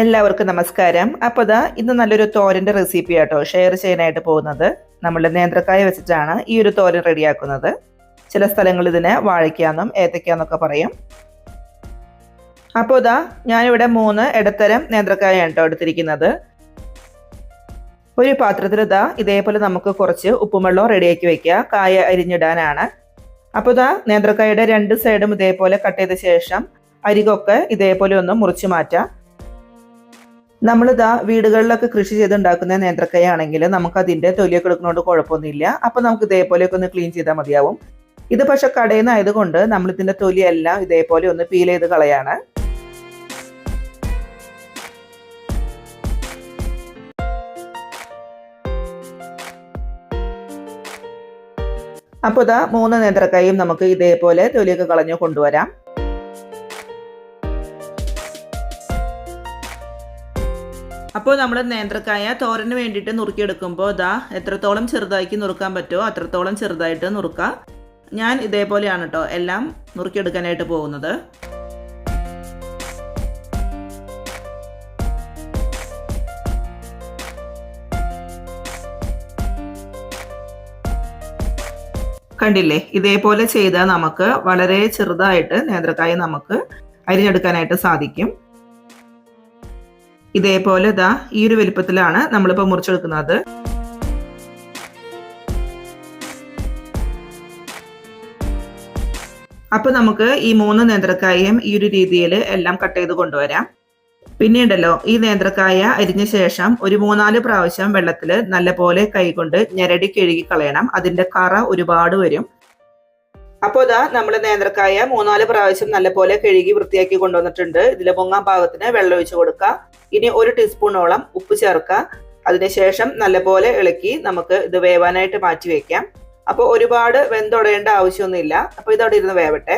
എല്ലാവർക്കും നമസ്കാരം. അപ്പോൾ ഇതാ ഇന്ന് നല്ലൊരു തോരന്റെ റെസിപ്പി ആട്ടോ ഷെയർ ചെയ്യാനായിട്ട് പോകുന്നത്. നമ്മൾ നേന്ത്രക്കായ വെച്ചിട്ടാണ് ഈ ഒരു തോരൻ റെഡിയാക്കുന്നത്. ചില സ്ഥലങ്ങളിൽ ഇതിനെ വാഴയ്ക്കാന്നും ഏത്തയ്ക്കാന്നൊക്കെ പറയും. അപ്പോൾ ഇതാ ഞാനിവിടെ മൂന്ന് ഇടത്തരം നേന്ത്രക്കായാണ് കേട്ടോ എടുത്തിരിക്കുന്നത്. ഒരു പാത്രത്തിൽ ഇതാ ഇതേപോലെ നമുക്ക് കുറച്ച് ഉപ്പുവെള്ളം റെഡിയാക്കി വെക്കുക. കായ അരിഞ്ഞിടാനാണ്. അപ്പോൾ ഇതാ നേന്ത്രക്കായയുടെ രണ്ട് സൈഡും ഇതേപോലെ കട്ട് ചെയ്ത ശേഷം അരികൊക്കെ ഇതേപോലെ ഒന്ന് മുറിച്ച് മാറ്റാം. നമ്മളിതാ വീടുകളിലൊക്കെ കൃഷി ചെയ്തുണ്ടാക്കുന്ന നേന്ത്രക്കയാണെങ്കിൽ നമുക്ക് അതിന്റെ തൊലിയൊക്കെ എടുക്കുന്നതുകൊണ്ട് കുഴപ്പമൊന്നുമില്ല. അപ്പോൾ നമുക്ക് ഇതേപോലെയൊക്കെ ഒന്ന് ക്ലീൻ ചെയ്താൽ മതിയാവും. ഇത് പക്ഷെ കടയിൽ നിന്ന് ആയതുകൊണ്ട് നമ്മൾ ഇതിന്റെ തൊലിയെല്ലാം ഇതേപോലെ ഒന്ന് പീൽ ചെയ്ത് കളയാണ്. അപ്പോൾ ഇതാ മൂന്ന് നേന്ത്രക്കായും നമുക്ക് ഇതേപോലെ തൊലിയൊക്കെ കളഞ്ഞു കൊണ്ടുവരാം. അപ്പോൾ നമ്മൾ നേന്ത്രക്കായ തോരന് വേണ്ടിയിട്ട് നുറുക്കിയെടുക്കുമ്പോൾ ഇതാ എത്രത്തോളം ചെറുതാക്കി നുറുക്കാൻ പറ്റുമോ അത്രത്തോളം ചെറുതായിട്ട് നുറുക്കുക ഞാൻ ഇതേപോലെയാണ് കേട്ടോ എല്ലാം നുറുക്കിയെടുക്കാനായിട്ട് പോകുന്നത്. കണ്ടില്ലേ? ഇതേപോലെ ചെയ്താൽ നമുക്ക് വളരെ ചെറുതായിട്ട് നേന്ത്രക്കായ നമുക്ക് അരിഞ്ഞെടുക്കാനായിട്ട് സാധിക്കും. ഇതേപോലെ ഇതാ ഈ ഒരു വലിപ്പത്തിലാണ് നമ്മളിപ്പോൾ മുറിച്ചെടുക്കുന്നത്. അപ്പൊ നമുക്ക് ഈ മൂന്ന് നേന്ത്രക്കായയും ഈ ഒരു രീതിയിൽ എല്ലാം കട്ട് ചെയ്ത് കൊണ്ടുവരാം. പിന്നീടല്ലോ ഈ നേന്ത്രക്കായ അരിഞ്ഞ ശേഷം ഒരു മൂന്നാൽ പ്രാവശ്യം വെള്ളത്തിൽ നല്ലപോലെ കൈകൊണ്ട് ഞെരടി കഴുകി കളയണം. അതിന്റെ കറ ഒരുപാട് വരും. അപ്പോൾ ഇതാ നമ്മൾ നേന്ത്രക്കായ മൂന്നാൽ പ്രാവശ്യം നല്ലപോലെ കഴുകി വൃത്തിയാക്കി കൊണ്ടുവന്നിട്ടുണ്ട്. ഇതിലെ പൊങ്ങാൻ പാകത്തിന് വെള്ളം ഒഴിച്ചു കൊടുക്കുക ഇനി ഒരു ടീസ്പൂണോളം ഉപ്പ് ചേർക്കുക അതിനുശേഷം നല്ലപോലെ ഇളക്കി നമുക്ക് ഇത് വേവാനായിട്ട് മാറ്റി വെക്കാം. അപ്പോൾ ഒരുപാട് വെന്തൊടയേണ്ട ആവശ്യമൊന്നുമില്ല. അപ്പോൾ ഇതവിടെ ഇരുന്ന് വേവട്ടെ.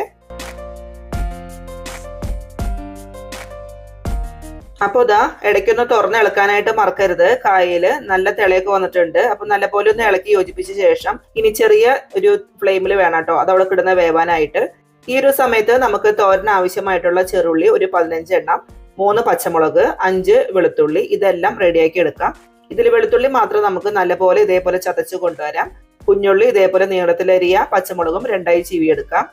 അപ്പോൾ ഇതാ ഇടയ്ക്കൊന്ന് തുറന്ന് ഇളക്കാനായിട്ട് മറക്കരുത്. കായയിൽ നല്ല തിളയൊക്കെ വന്നിട്ടുണ്ട്. അപ്പൊ നല്ലപോലെ ഒന്ന് ഇളക്കി യോജിപ്പിച്ച ശേഷം ഇനി ചെറിയ ഒരു ഫ്ലെയിമിൽ വേണം കേട്ടോ. അതവിടെ കിടന്ന് വേവാനായിട്ട്. ഈ ഒരു സമയത്ത് നമുക്ക് തോരൻ ആവശ്യമായിട്ടുള്ള ചെറുള്ളി ഒരു പതിനഞ്ച് എണ്ണം മൂന്ന് പച്ചമുളക് അഞ്ച് വെളുത്തുള്ളി ഇതെല്ലാം റെഡിയാക്കി എടുക്കാം. ഇതിൽ വെളുത്തുള്ളി മാത്രം നമുക്ക് നല്ലപോലെ ഇതേപോലെ ചതച്ച് കൊണ്ടുവരാം. കുഞ്ഞുള്ളി ഇതേപോലെ നീളത്തിലരിയ പച്ചമുളകും രണ്ടായി ചീവിയെടുക്കാം.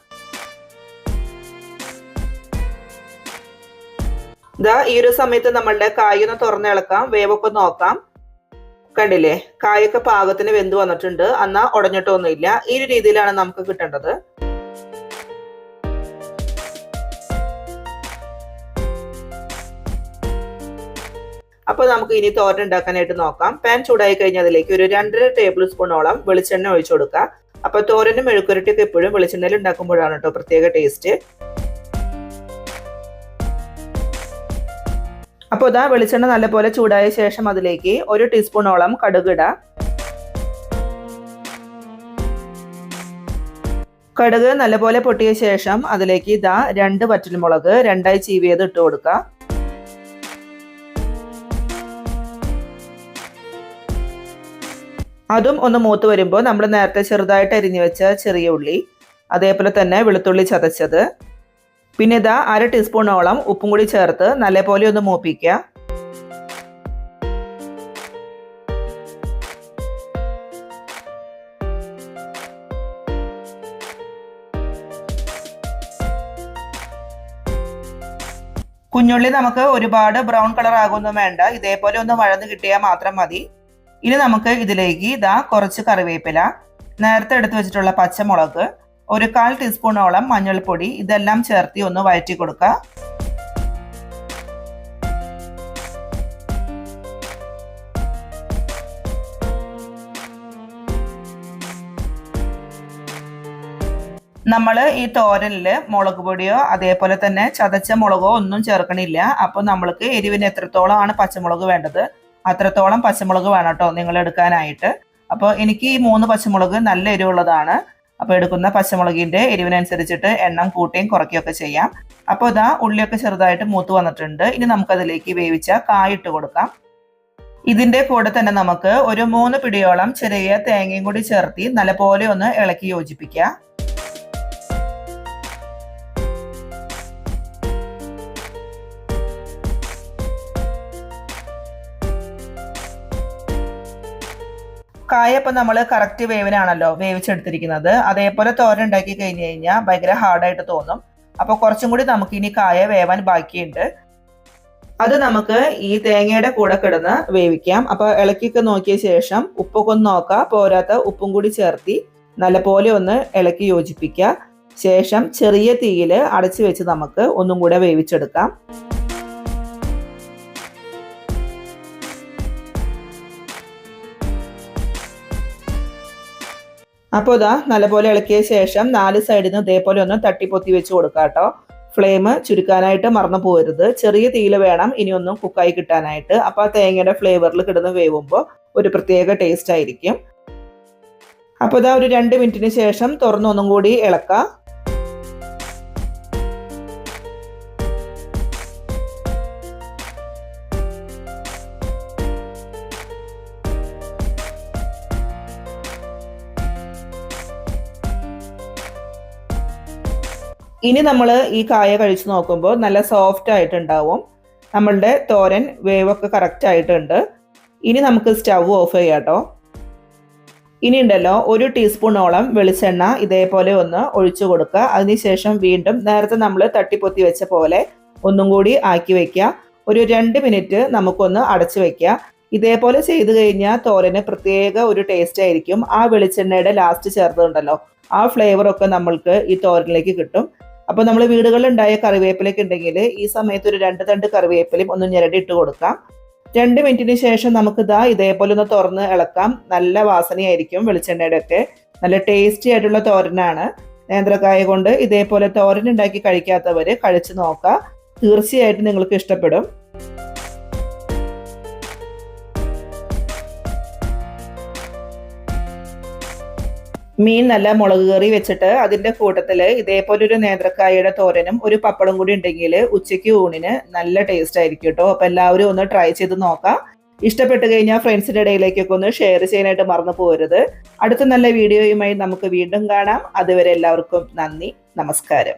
ഇതാ ഈ ഒരു സമയത്ത് നമ്മളുടെ കായൊന്ന് തുറന്നിളക്കാം വേവൊക്കെ നോക്കാം കണ്ടില്ലേ? കായൊക്കെ പാകത്തിന് വെന്ത് വന്നിട്ടുണ്ട്. എന്നാ ഉടഞ്ഞിട്ടൊന്നുമില്ല ഈ ഒരു രീതിയിലാണ് നമുക്ക് കിട്ടേണ്ടത്. അപ്പൊ നമുക്ക് ഇനി തോരൻ ഉണ്ടാക്കാനായിട്ട് നോക്കാം. പാൻ ചൂടായി കഴിഞ്ഞതിലേക്ക് ഒരു രണ്ടര ടേബിൾ സ്പൂണോളം വെളിച്ചെണ്ണ ഒഴിച്ചു കൊടുക്കുക. അപ്പൊ തോരനും മെഴുക്കുരട്ടിയൊക്കെ എപ്പോഴും വെളിച്ചെണ്ണയിൽ ഉണ്ടാക്കുമ്പോഴാണ് കേട്ടോ പ്രത്യേക ടേസ്റ്റ്. അപ്പോൾ ഇതാ വെളിച്ചെണ്ണ നല്ലപോലെ ചൂടായ ശേഷം അതിലേക്ക് ഒരു ടീസ്പൂണോളം കടുകിട. കടുക് നല്ലപോലെ പൊട്ടിയ ശേഷം അതിലേക്ക് ഇതാ രണ്ട് വറ്റൽമുളക് രണ്ടായി ചീവിയത് ഇട്ട് കൊടുക്കുക അതും ഒന്ന് മൂത്ത് വരുമ്പോൾ നമ്മൾ നേരത്തെ ചെറുതായിട്ട് അരിഞ്ഞു വെച്ച ചെറിയ ഉള്ളി അതേപോലെ തന്നെ വെളുത്തുള്ളി ചതച്ചത്. പിന്നെ ഇതാ അര ടീസ്പൂണോളം ഉപ്പും കൂടി ചേർത്ത് നല്ലപോലെ ഒന്ന് മൂപ്പിക്കുക. കുഞ്ഞുള്ളി നമുക്ക് ഒരുപാട് ബ്രൗൺ കളർ ആകുമൊന്നും വേണ്ട. ഇതേപോലെ ഒന്ന് വഴന്ന് കിട്ടിയാൽ മാത്രം മതി. ഇനി നമുക്ക് ഇതിലേക്ക് ഇതാ കുറച്ച് കറിവേപ്പില നേരത്തെ എടുത്തു വെച്ചിട്ടുള്ള പച്ചമുളക് ഒരു കാൽ ടീസ്പൂണോളം മഞ്ഞൾപ്പൊടി ഇതെല്ലാം ചേർത്തി ഒന്ന് വഴറ്റി കൊടുക്കുക. നമ്മൾ ഈ തോരനിൽ മുളക് പൊടിയോ അതേപോലെ തന്നെ ചതച്ച മുളകോ ഒന്നും ചേർക്കണില്ല. അപ്പോൾ നമ്മൾക്ക് എരിവിന് എത്രത്തോളമാണ് പച്ചമുളക് വേണ്ടത്? അത്രത്തോളം പച്ചമുളക് വേണം കേട്ടോ നിങ്ങൾ എടുക്കാനായിട്ട് അപ്പോൾ എനിക്ക് ഈ മൂന്ന് പച്ചമുളക് നല്ല എരിവുള്ളതാണ്. അപ്പോൾ എടുക്കുന്ന പച്ചമുളകിന്റെ എരിവിനനുസരിച്ചിട്ട് എണ്ണം കൂട്ടുകയും കുറയ്ക്കുകയൊക്കെ ചെയ്യാം. അപ്പോൾ ഇതാ ഉള്ളിയൊക്കെ ചെറുതായിട്ട് മൂത്ത് വന്നിട്ടുണ്ട്. ഇനി നമുക്കതിലേക്ക് വേവിച്ച കായിട്ട് കൊടുക്കാം. ഇതിന്റെ കൂടെ തന്നെ നമുക്ക് ഒരു മൂന്ന് പിടിയോളം ചെറിയ തേങ്ങയും കൂടി ചേർത്തി നല്ലപോലെ ഒന്ന് ഇളക്കി യോജിപ്പിക്കുക കായ നമ്മൾ കറക്റ്റ് വേവിനാണല്ലോ വേവിച്ചെടുത്തിരിക്കുന്നത്. അതേപോലെ തോരൻ ഉണ്ടാക്കി കഴിഞ്ഞ് കഴിഞ്ഞാൽ ഭയങ്കര ഹാർഡായിട്ട് തോന്നും. അപ്പോൾ കുറച്ചും കൂടി നമുക്ക് ഇനി കായ വേവാൻ ബാക്കിയുണ്ട്. അത് നമുക്ക് ഈ തേങ്ങയുടെ കൂടെ കിടന്ന് വേവിക്കാം. അപ്പോൾ ഇളക്കിയൊക്കെ നോക്കിയ ശേഷം ഉപ്പൊക്കെ ഒന്ന് പോരാത്ത ഉപ്പും കൂടി ചേർത്തി നല്ലപോലെ ഒന്ന് ഇളക്കി യോജിപ്പിക്കുക ശേഷം ചെറിയ തീയിൽ അടച്ചു വെച്ച് നമുക്ക് ഒന്നും കൂടെ വേവിച്ചെടുക്കാം. അപ്പോൾ ഇതാ നല്ലപോലെ ഇളക്കിയ ശേഷം നാല് സൈഡിൽ നിന്ന് ഇതേപോലെ ഒന്ന് തട്ടിപ്പൊത്തി വെച്ച് കൊടുക്കാം കേട്ടോ ഫ്ലെയിം ചുരുക്കാനായിട്ട് മറന്നു പോകരുത് ചെറിയ തീയിൽ വേണം ഇനി ഒന്നും കുക്കായി കിട്ടാനായിട്ട്. അപ്പോൾ ആ തേങ്ങയുടെ ഫ്ലേവറിൽ കിടന്ന് വേവുമ്പോൾ ഒരു പ്രത്യേക ടേസ്റ്റ് ആയിരിക്കും. അപ്പോൾ ഇതാ ഒരു രണ്ട് മിനിറ്റിന് ശേഷം തുറന്നൊന്നും കൂടി ഇളക്കാം. ഇനി നമ്മൾ ഈ കായ കഴിച്ച് നോക്കുമ്പോൾ നല്ല സോഫ്റ്റ് ആയിട്ടുണ്ടാവും. നമ്മളുടെ തോരൻ വേവൊക്കെ കറക്റ്റ് ആയിട്ടുണ്ട്. ഇനി നമുക്ക് സ്റ്റവ് ഓഫ് ചെയ്യാം കേട്ടോ ഇനി ഉണ്ടല്ലോ ഒരു ടീസ്പൂണോളം വെളിച്ചെണ്ണ ഇതേപോലെ ഒന്ന് ഒഴിച്ചു കൊടുക്കുക. അതിനുശേഷം വീണ്ടും നേരത്തെ നമ്മൾ തട്ടിപ്പൊത്തി വെച്ച പോലെ ഒന്നും കൂടി ആക്കി വയ്ക്കുക ഒരു രണ്ട് മിനിറ്റ് നമുക്കൊന്ന് അടച്ചു വയ്ക്കുക ഇതേപോലെ ചെയ്തു കഴിഞ്ഞാൽ തോരന് പ്രത്യേക ഒരു ടേസ്റ്റ് ആയിരിക്കും. ആ വെളിച്ചെണ്ണയുടെ ലാസ്റ്റ് ചേർത്തുണ്ടല്ലോ ആ ഫ്ലേവറൊക്കെ നമ്മൾക്ക് ഈ തോരനിലേക്ക് കിട്ടും. അപ്പോൾ നമ്മൾ വീടുകളിൽ ഉണ്ടായ കറിവേപ്പിലൊക്കെ ഉണ്ടെങ്കിൽ ഈ സമയത്ത് ഒരു രണ്ട് തണ്ട് കറിവേപ്പിലയും ഒന്ന് ഞെരടി ഇട്ട് കൊടുക്കാം. രണ്ട് മിനിറ്റിന് ശേഷം നമുക്ക് ഇതാ ഇതേപോലെ ഒന്ന് തുറന്ന് ഇളക്കാം. നല്ല വാസനയായിരിക്കും വെളിച്ചെണ്ണയുടെ ഒക്കെ നല്ല ടേസ്റ്റി ആയിട്ടുള്ള തോരനാണ്. നേന്ത്രക്കായ കൊണ്ട് ഇതേപോലെ തോരൻ ഉണ്ടാക്കി കഴിക്കാത്തവർ കഴിച്ചു നോക്കുക തീർച്ചയായിട്ടും നിങ്ങൾക്ക് ഇഷ്ടപ്പെടും. മീൻ നല്ല മുളക് കറി വെച്ചിട്ട് അതിന്റെ കൂട്ടത്തിൽ ഇതേപോലെ ഒരു നേന്ത്രക്കായയുടെ തോരനും ഒരു പപ്പടം കൂടി ഉണ്ടെങ്കിൽ ഉച്ചയ്ക്ക് ഊണിന് നല്ല ടേസ്റ്റ് ആയിരിക്കും കേട്ടോ അപ്പൊ എല്ലാവരും ഒന്ന് ട്രൈ ചെയ്ത് നോക്കാം. ഇഷ്ടപ്പെട്ട് കഴിഞ്ഞാൽ ഫ്രണ്ട്സിന്റെ ഇടയിലേക്കൊക്കെ ഒന്ന് ഷെയർ ചെയ്യാനായിട്ട് മറന്നു പോകരുത് അടുത്ത നല്ല വീഡിയോയുമായി നമുക്ക് വീണ്ടും കാണാം. അതുവരെ എല്ലാവർക്കും നന്ദി നമസ്കാരം.